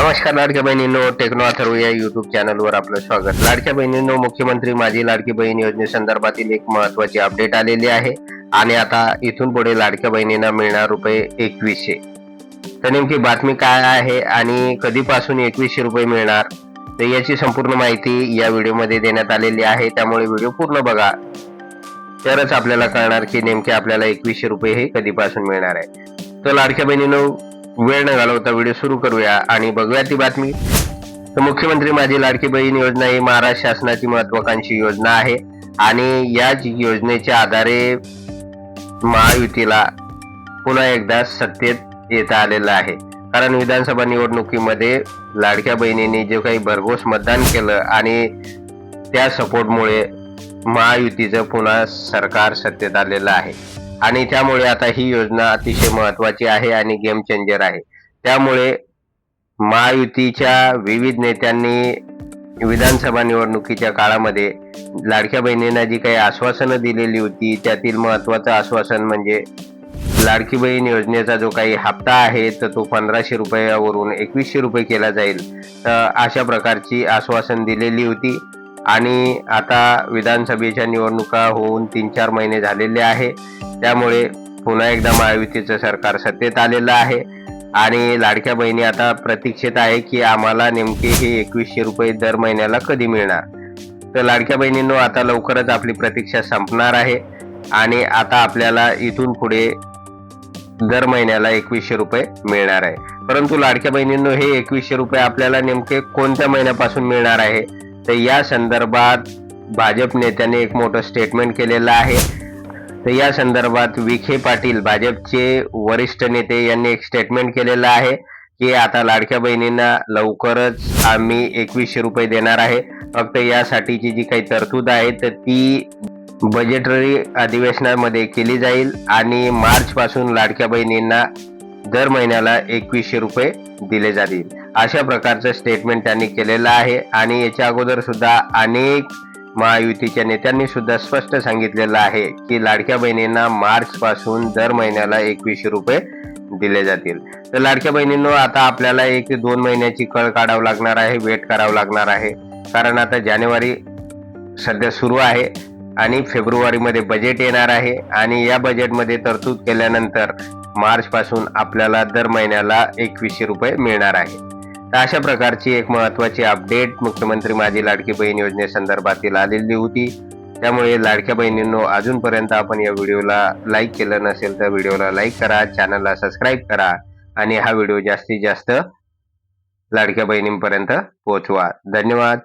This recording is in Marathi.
नमस्कार लाडक्या बहिणींनो. टेक्नो अथर्व या युट्यूब चॅनलवर आपलं स्वागत. लाडक्या बहिणींनो मुख्यमंत्री माझी लाडकी बहीण योजनेसंदर्भातील एक महत्वाची अपडेट आलेली आहे. आणि आता इथून पुढे लाडक्या बहिणींना मिळणार रुपये एकवीसशे. तर नेमकी बातमी काय आहे आणि कधीपासून एकवीसशे रुपये मिळणार तर याची संपूर्ण माहिती या व्हिडिओमध्ये देण्यात आलेली आहे. त्यामुळे व्हिडिओ पूर्ण बघा. तरच आपल्याला कळणार की नेमके आपल्याला एकवीसशे रुपये हे कधीपासून मिळणार आहे. तर लाडक्या बहिणीनो वेळ न घालवता व्हिडिओ सुरू करूया आणि बघूया ती बातमी. तर मुख्यमंत्री माझी लाडकी बहीण योजना ही महाराष्ट्र शासनाची महत्वाकांक्षी योजना आहे आणि याच योजनेच्या आधारे महायुतीला पुन्हा एकदा सत्तेत येता आलेलं आहे. कारण विधानसभा निवडणुकीमध्ये लाडक्या बहिणींनी जे काही भरघोस मतदान केलं आणि त्या सपोर्टमुळे महायुतीचं पुन्हा सरकार सत्तेत आलेलं आहे. आणि त्यामुळे आता ही योजना अतिशय महत्वाची आहे आणि गेम चेंजर आहे. त्यामुळे महायुतीच्या विविध नेत्यांनी विधानसभा निवडणुकीच्या काळामध्ये लाडक्या बहिणींना जी काही आश्वासनं दिलेली होती त्यातील महत्वाचं आश्वासन म्हणजे लाडकी बहीण योजनेचा जो काही हप्ता आहे तर तो पंधराशे रुपयावरून एकवीसशे रुपये केला जाईल. तर अशा प्रकारची आश्वासन दिलेली होती. आणि आता विधानसभेच्या निवडणुका होऊन तीन चार महिने झालेले आहे. त्यामुळे पुन्हा एकदा महायुतीचं सरकार सत्तेत आलेलं आहे. आणि लाडक्या बहिणी आता प्रतीक्षेत आहे की आम्हाला नेमके हे एकवीसशे रुपये दर महिन्याला कधी मिळणार? तर लाडक्या बहिणींनो आता लवकरच आपली प्रतीक्षा संपणार आहे. आणि आता आपल्याला इथून पुढे दर महिन्याला एकवीसशे रुपये मिळणार आहे. परंतु लाडक्या बहिणींनो हे एकवीसशे रुपये आपल्याला नेमके कोणत्या महिन्यापासून मिळणार आहे? तर या संदर्भात भाजप नेत्याने एक मोठं स्टेटमेंट केलेलं आहे. तर या संदर्भात विखे पाटील भाजपचे वरिष्ठ नेते यांनी एक स्टेटमेंट केलेलं आहे की आता लाडक्या बहिणींना लवकरच आम्ही एकवीसशे रुपये देणार आहे. फक्त यासाठीची जी काही तरतूद आहे तर ती बजेटरी अधिवेशनामध्ये केली जाईल आणि मार्च पासून लाडक्या बहिणींना दर महिन्याला एकवीसशे रुपये दिले जातील. अशा प्रकारचं स्टेटमेंट त्यांनी केलेलं आहे आणि याच्या अगोदर सुद्धा अनेक महायुतीच्या नेत्यांनी सुद्धा स्पष्ट सांगितलेलं आहे की लाडक्या बहिणींना मार्च पासून दर महिन्याला एकवीसशे रुपये दिले जातील. तर लाडक्या बहिणींनो आता आपल्याला एक ते दोन महिन्याची कळ काढावं लागणार आहे वेट करावं लागणार आहे. कारण आता जानेवारी सध्या सुरू आहे आणि फेब्रुवारीमध्ये बजेट येणार आहे आणि या बजेटमध्ये तरतूद केल्यानंतर मार्च पासून आपल्याला दर महिन्याला एकवीसशे रुपये मिळणार आहे. तर अशा प्रकारची एक महत्वाची अपडेट मुख्यमंत्री माझी लाडकी बहीण योजनेसंदर्भातील आलेली होती. त्यामुळे लाडक्या बहिणींनो अजूनपर्यंत आपण या व्हिडिओला लाईक केलं नसेल तर व्हिडिओला लाईक करा चॅनलला सबस्क्राईब करा आणि हा व्हिडिओ जास्तीत जास्त लाडक्या बहिणींपर्यंत पोहोचवा. धन्यवाद.